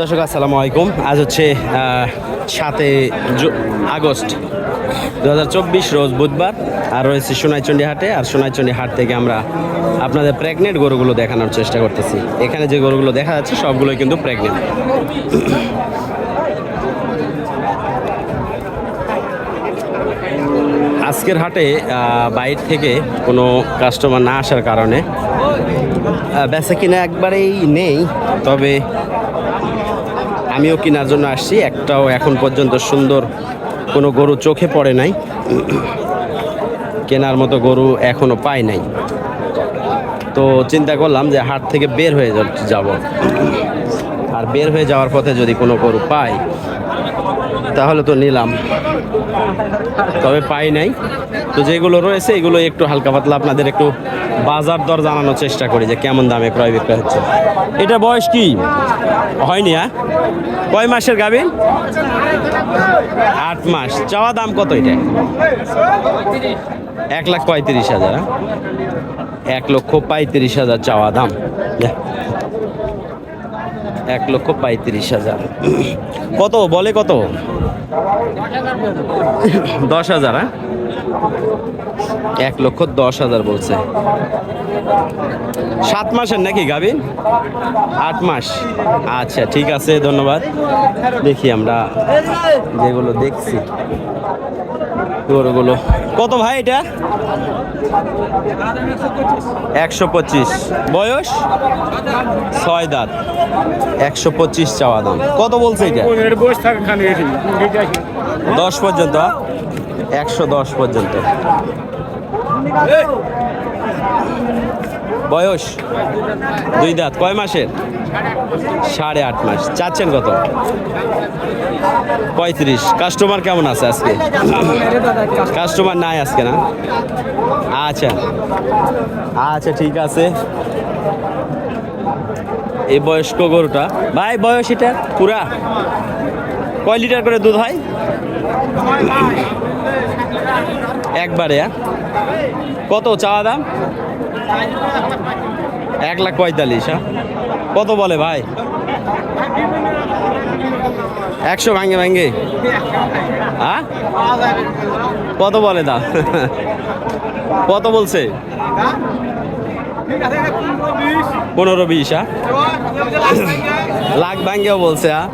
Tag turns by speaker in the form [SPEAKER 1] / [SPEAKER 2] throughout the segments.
[SPEAKER 1] দর্শক, আসসালামু আলাইকুম। আজ হচ্ছে সাতে আগস্ট দু হাজার চব্বিশ, রোজ বুধবার। আর রয়েছে সোনাইচন্ডী হাটে। আর সোনাইচন্ডী হাট থেকে আমরা আপনাদের প্রেগনেন্ট গরুগুলো দেখানোর চেষ্টা করতেছি। এখানে যে গরুগুলো দেখা যাচ্ছে, সবগুলোই কিন্তু প্রেগনেন্ট। আজকের হাটে বাইর থেকে কোনো কাস্টমার না আসার কারণে বেচা কিনা একবারেই নেই। তবে আমিও কেনার জন্য আসছি। একটাও এখন পর্যন্ত সুন্দর কোনো গরু চোখে পড়ে নাই। কেনার মতো গরু এখনও পাই নাই। তো চিন্তা করলাম যে হাট থেকে বের হয়ে যাব। আর বের হয়ে যাওয়ার পথে যদি কোনো গরু পাই, তাহলে তো নিলাম। তবে পাই নাই। তো যেগুলো রয়েছে এগুলো একটু হালকা পাতলা। আপনাদের একটু বাজার দর জানানোর চেষ্টা করি যে কেমন দামে ক্রয় বিক্রয় হচ্ছে। এটা বয়স কি? হয়নি হ্যাঁ? কয় মাসের গাভীর আট মাস। চাওয়া দাম কত এটা? এক লাখ পঁয়ত্রিশ হাজার হ্যাঁ? এক লক্ষ পঁয়ত্রিশ হাজার চাওয়া দাম। এক লক্ষ পঁয়ত্রিশ হাজার। কত? বলে কত? দশ হাজার হ্যাঁ? এক লক্ষ দশ হাজার বলছে। সাত মাসের নাকি গাবিন আট মাস। আচ্ছা ঠিক আছে ধন্যবাদ। দেখি আমরা যেগুলো দেখছি। গরুগুলো। কত ভাই এটা? একশো পঁচিশ। বয়স? ছয় দাঁত। একশো পঁচিশ চাওয়া দাম। কত বলছে এটি? দশ পর্যন্ত একশো দশ পর্যন্ত। বয়স? দুই দাঁত। কয় মাসের? সাড়ে আট মাস। চাচ্ছেন কত? পঁয়ত্রিশ। কাস্টমার কেমন আছে আজকে? কাস্টমার নাই আজকে না? আচ্ছা। আচ্ছা ঠিক আছে। এই বয়স্ক গরুটা। ভাই, বয়স এটা? পুরা? কয় লিটার করে দুধ হয়? একবারে হ্যাঁ? কত চাওয়া দাম? এক লাখ পঁয়তাল্লিশ হ্যাঁ? কত বলে ভাই? একশো ভাঙ্গে ভাঙ্গে হ্যাঁ? কত বলে দাম? কত বলছে? পনেরো বিশ হ্যাঁ? লাখ ভাঙ্গেও বলছে হ্যাঁ?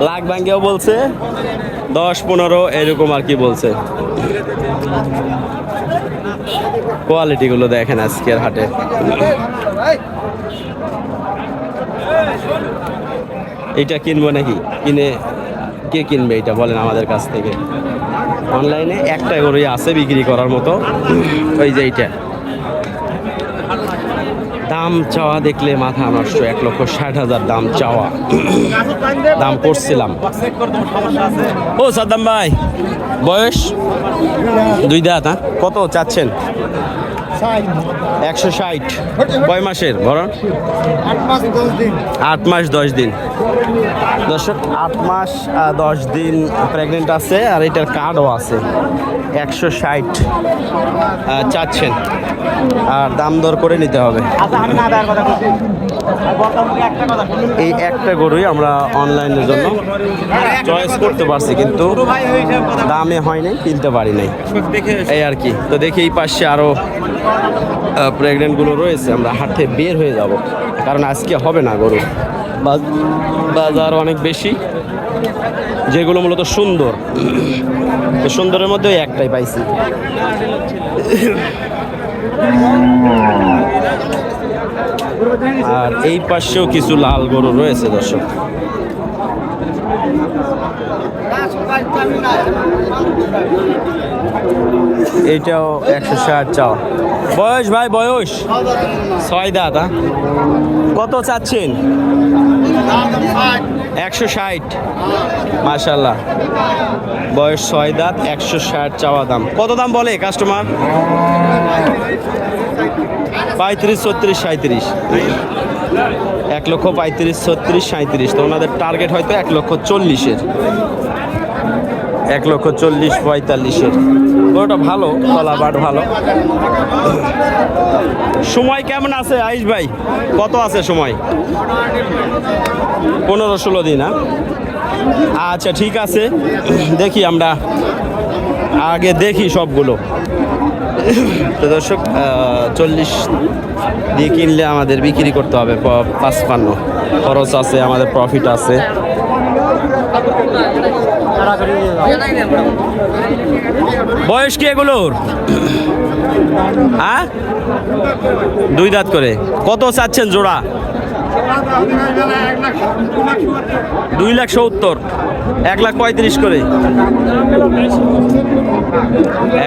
[SPEAKER 1] লাখ ভাঙ্গেও বলছে, দশ, পনেরো, এরকম আর কি বলছে। কোয়ালিটিগুলো দেখেন আজকের হাটে। এইটা কিনবো নাকি? কিনে, কে কিনবে এটা বলেন আমাদের কাছ থেকে। অনলাইনে একটা গরুই আছে বিক্রি করার মতো। ওই যে এইটা। দাম চাওয়া দেখলে মাথা নষ্ট এক লক্ষ ষাট হাজার দাম চাওয়া। দাম করছিলাম। ও সাদ্দাম ভাই, বয়স? দুই দাঁত হ্যাঁ? কত চাচ্ছেন? একশো ষাট। কয় মাসের বরণ?
[SPEAKER 2] আট মাস দশ দিন।
[SPEAKER 1] আট মাস দশ দিন। দর্শক আট মাস দশ দিন প্রেগনেন্ট আছে আর এটার কার্ডও আছে। একশো ষাট। চাচ্ছেন। আর দাম দর করে নিতে হবে।
[SPEAKER 2] আচ্ছা আমি না দেওয়ার কথা বলছি। একটা কথা
[SPEAKER 1] এই একটা গরুই আমরা অনলাইনের জন্য চয়েস করতে পারছি কিন্তু দামে হয় নাই কিনতে পারি নাই। এই আর কি। তো দেখি এই পাশে আরও প্রেগনেন্টগুলো রয়েছে, আমরা হাটে বের হয়ে যাব। কারণ আজকে হবে না গরু। বাজ- বাজার অনেক বেশি। যেগুলো মূলত সুন্দর। সুন্দরের মধ্যে একটাই পাইছি। আর এই পাশেও কিছু লাল গরু রয়েছে, দর্শক। এইটাও একশো ষাট চাও। বয়স ভাই, বয়স? ছয় দাঁত হ্যাঁ? কত চাচ্ছেন? একশো ষাট। মাশাল্লাহ বয়স ছয় দাঁত, একশো ষাট চাওয়া দাম। কত দাম বলে কাস্টমার? পঁয়ত্রিশ, ছত্রিশ সাঁত্রিশ এক লক্ষ পঁয়ত্রিশ, ছত্রিশ সাঁত্রিশ তো ওনাদের টার্গেট হয়তো এক লক্ষ চল্লিশের। এক লক্ষ চল্লিশ, পঁয়তাল্লিশের। ওটা ভালো তলা বাট ভালো। সময় কেমন আছে আইস ভাই? কত আছে সময়? পনেরো, ষোলো দিন হ্যাঁ? আচ্ছা ঠিক আছে। দেখি আমরা আগে দেখি সবগুলো। তো দর্শক চল্লিশ দিয়ে কিনলে আমাদের বিক্রি করতে হবে পাঁচপান্ন। খরচ আছে, আমাদের প্রফিট আছে। বয়স কি এগুলোর? হ্যাঁ? দুই দাঁত করে। কত চাচ্ছেন জোড়া? দুই লাখ সত্তর, এক লাখ পঁয়ত্রিশ করে।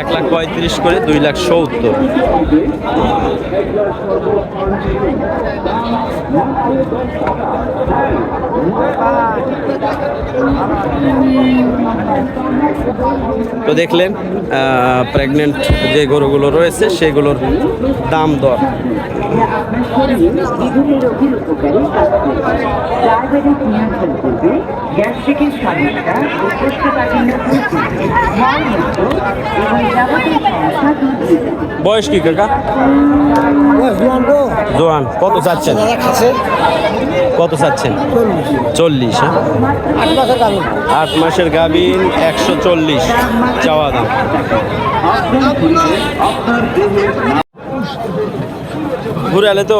[SPEAKER 1] এক লাখ পঁয়ত্রিশ করে দুই লাখ সত্তর। তো দেখলেন প্রেগনেন্ট যে গরুগুলো রয়েছে, সেগুলোর দাম দর। বয়স কি জোয়ান, কত চাচ্ছেন? কত চাচ্ছেন? চল্লিশ হ্যাঁ? আট মাসের গাভিন, একশো চল্লিশ, চাওয়া দাম। ঘুরে আলে তো?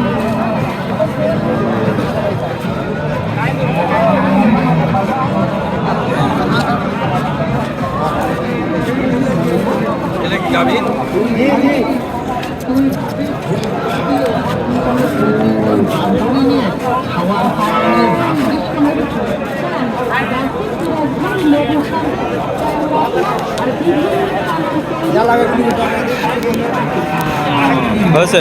[SPEAKER 1] হয়েছে